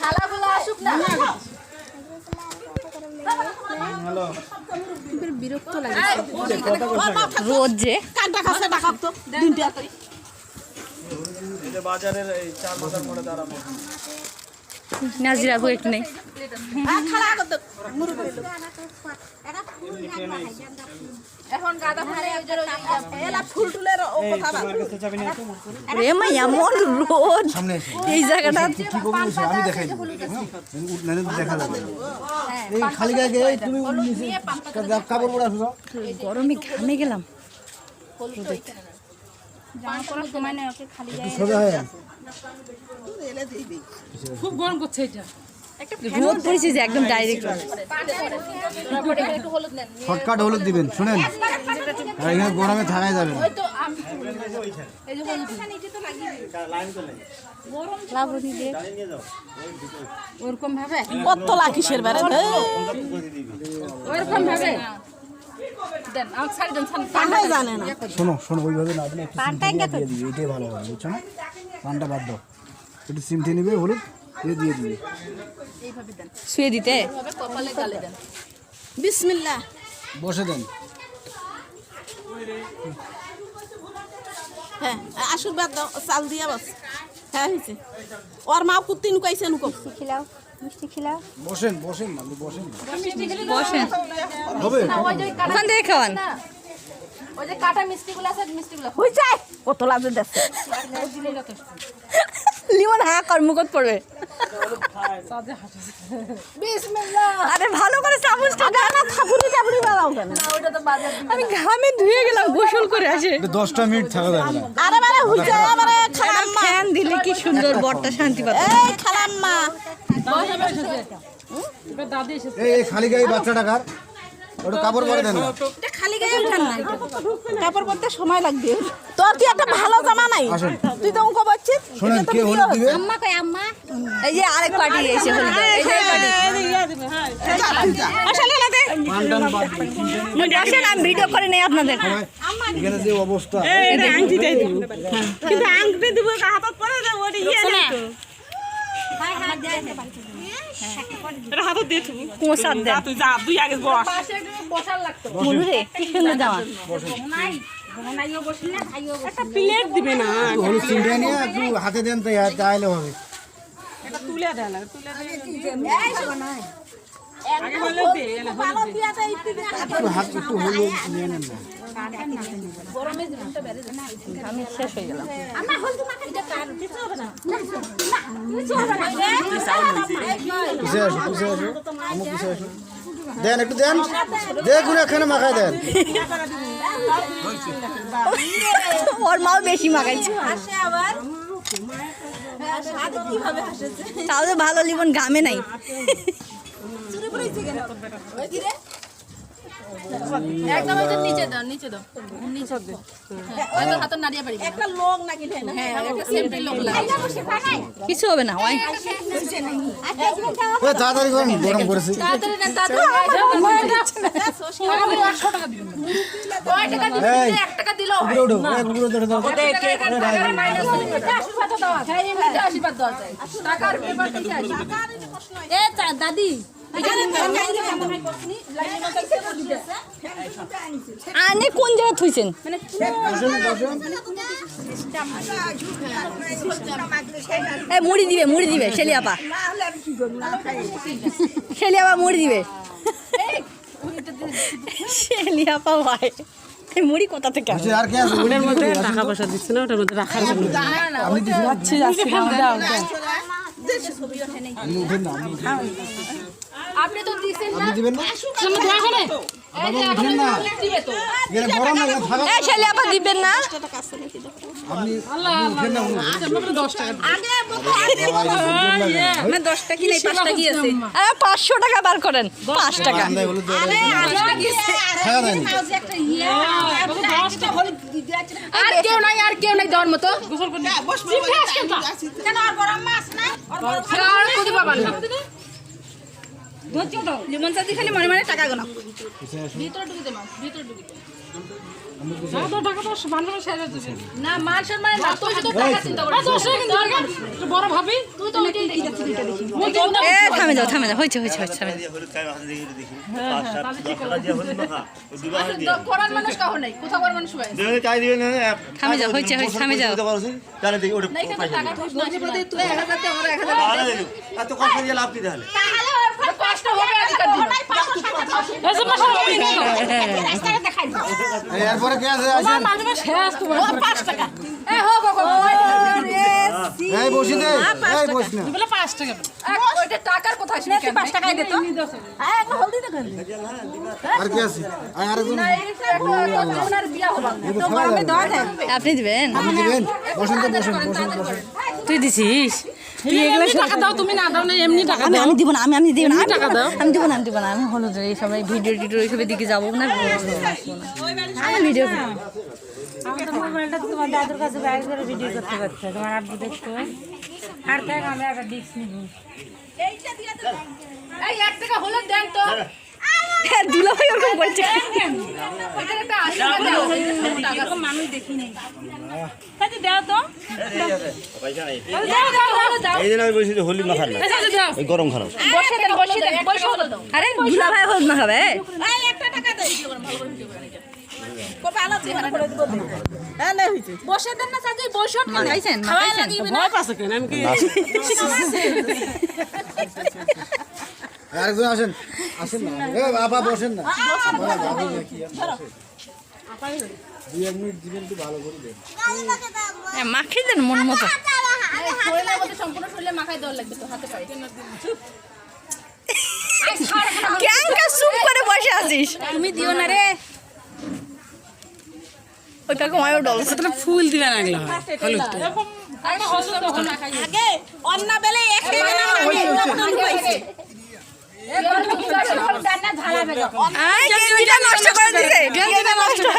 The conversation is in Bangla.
খালাগুলো আসুক না। বিরক্ত লাগে রোজ যে। কানটা কাছে ডাকাব তো দিনটা বাজারের এই চার মাথার মোড়ে দাঁড়াবো। নাজিরা বউ একটু নেই। এই কথা তোমার কাছে চাবি নেই তো রে মা এমন রোদ এই জায়গাটা কি করব? সে খালি গায়ে। গরমে। রোদ পড়েছে যে একদম ডাইরেক্ট একটু হলুদ শর্টকাট হলুদ দিবেন শুনেন। এখানে গরমে থাকাই যাবে ওরকম ভাবে? কত লাখিসের বেড়ে ওরকম ভাবে? দেন আমাকে ছাড়ি দেন। ছাড়ি জানে না। শোনো শোনো ওইভাবে না আপনি একটু সিমটি দিয়ে দিবে এটাই ভালো হবে বুঝছ না? পানটা বাদ দাও। একটু সিমটি নিবে হলুদ দিয়ে দিয়ে দিবে। শুয়ে দিতে? কপালে গালে দেন। বিসমিল্লাহ। বসে দেন। হ্যাঁ আশীর্বাদ দাও চাল দিয়া বাস। হ্যাঁ হয়েছে ওর মা কুত্তি নুকাইছে নুকো খিলাও মিষ্টি খিলাও বসেন বসেন আপনি বসেন। বসেন। হবে? ওখান থেকে খাওয়ান। ওই যে কাটা মিষ্টিগুলো আছে মিষ্টিগুলো। হই যায়। কত লাজে দেখছে লিমন হা কর মুখত পড়বে আরে ভালো করে চামচটা না ঠাকুরি বেড়াও কেন আমি ঘামে ধুয়ে গেলাম গোসল করে আসে। দশটা মিনিট থাকা যাবে না। আরে বারে ফ্যান কি সুন্দর বরটা শান্তি পাবে। এই খালাম্মা এই এই খালি গায়ে বাচ্চাটা কার? ওটা কাপড় পরে দেন এটা খালি গায়ে উঠান না। কাপড় পরতে সময় লাগবে। তোর কি একটা ভালো জামা নাই? তুই তো অঙ্ক পাচ্ছিস শোনেন কে হলুদ দিবে? আম্মা কই আম্মা? এই যে আরেক পার্টি এসে হলো এই যে পার্টি। আসলে না দে মুই আসেন আমি ভিডিও করে নেই আপনাদের। এখানে যে অবস্থা। কিন্তু আংটি দিব হাতত পরে ওটি ইয়ে তো। হাতে দেন তাই তাইলে হবে। তুলে দেন তুলে দেন। হাত একটু হলুদ নিয়ে নেন না। দেন একটু দেন দেখুন এখানে মাখায় দেন ওর মাও বেশি মাখাইছে তাহলে ভালো লিমন গামে নাই চুরি পড়েছে কেন ওই কি রে একদম নিচে দাও নিচে দাও। নিচে দাও। ওই তো হাতে নাড়িয়ে পারি একটা লোক নাকি না? হ্যাঁ একটা সেফটি লোক লাগে। কিছু হবে না ওই এ, তাড়াতাড়ি করুন গরম করেছি। তাড়াতাড়ি নেন তাড়াতাড়ি কয় টাকা দিল এই। এক টাকা দিল। উপরে উঠো উপরে উঠে দাও। আশীর্বাদ দাও এমনিতে আশীর্বাদ দেওয়া টাকার পেপার থেকে আশীর্বাদ এ দাদি। আনে কোন জায়গায় থুইছেন? এ মুড়ি দিবে মুড়ি দিবে শেলি আপা। শেলি আপা মুড়ি দিবে। শেলি আপা ভাই মুড়ি কোথা থেকে আসে? আর কে আছে? ওটার মধ্যে টাকা পয়সা দিচ্ছে না ওটার মধ্যে রাখার জন্য। না আপনি উঠেন। আপনি তো দিছেন না আপনি দিবেন না দিবেন না পাঁচশো টাকা বার করেন পাঁচ টাকা আর কেউ নাই আর কেউ নাই দেওয়ার মতো না লিমন খালি মনে মনে টাকা গোনা ভিতরে ঢুকে দে মা ভিতরে ঢুকে দে। না মান সম্মানের না তুই শুধু টাকা চিন্তা করিস বড় ভাবি? তুই তো দেখি থামে যাও থামে যাও হয়েছে হয়েছে হয়েছে থামে যাও। করার মানুষ কাহো নাই কোথাও করার মানুষ থামে যাও হয়েছে হয়েছে থামে যাও। তাহলে দেখি ওটা এরপরে কে আছে? এই বসি দে এই বস না ওইটা টাকার কথা শুনে পাঁচ টাকায় দিত আর কে আছে? আর আরেকজন ওনার বিয়া এই তো খাওয়া যাবে। আপনি দিবেন? আপনি দিবেন? বসেন তো বসেন বসেন বসেন তুই দিছিস? টাকা দাও তুমি না দাও না এমনি টাকা আমি আমি দিব না আমি আমি দিব না টাকা দাও। আমি দিব না আমি দিব না আমি হলো যে এই সবাই ভিডিও টিডিও এইসবের দিকে যাব না আমি ভিডিও আমি তো মোবাইলটা তোমার দাদুর কাছে বাইরে করে ভিডিও করতে পারছ তোমার আব্বু দেখতো। আর দেখ আমি একটা ডিস্ক নিব। এই এক টাকা হলো দেন তো। দুলা ভাই ওরকম বলছে। মানুষ দেখি নেই দাও তো এই জন্য আমি বলছি হোলি না এই গরম খারাপ বসে দেন বসে দেন বসে হলো দাও। আরে দুলা ভাই হল না খাবে? বসে দেন না চাচি বসে মাখাইছেন মাখাইছেন ভয় পাচ্ছে কেন? আমি কি আরেকজন আসেন। আসেন না। এ বাবা বসেন না। দুই মিনিট দিবেন তো ভালো করে দেন। মাখিয়ে দেন মন মতো। শরীরের মধ্যে সম্পূর্ণ শরীরে মাখাই দেওয়ার লাগবে তো হাতে পায়ে। ক্যাঙ্কা চুপ করে বসে আছিস? তুমি দিও না রে। ওই কাকু মায়ও তোরা ফুল দিবে না এগুলো আগে অন্য বেলে এক টাকা না আই কেজিটা নষ্ট করে দিছে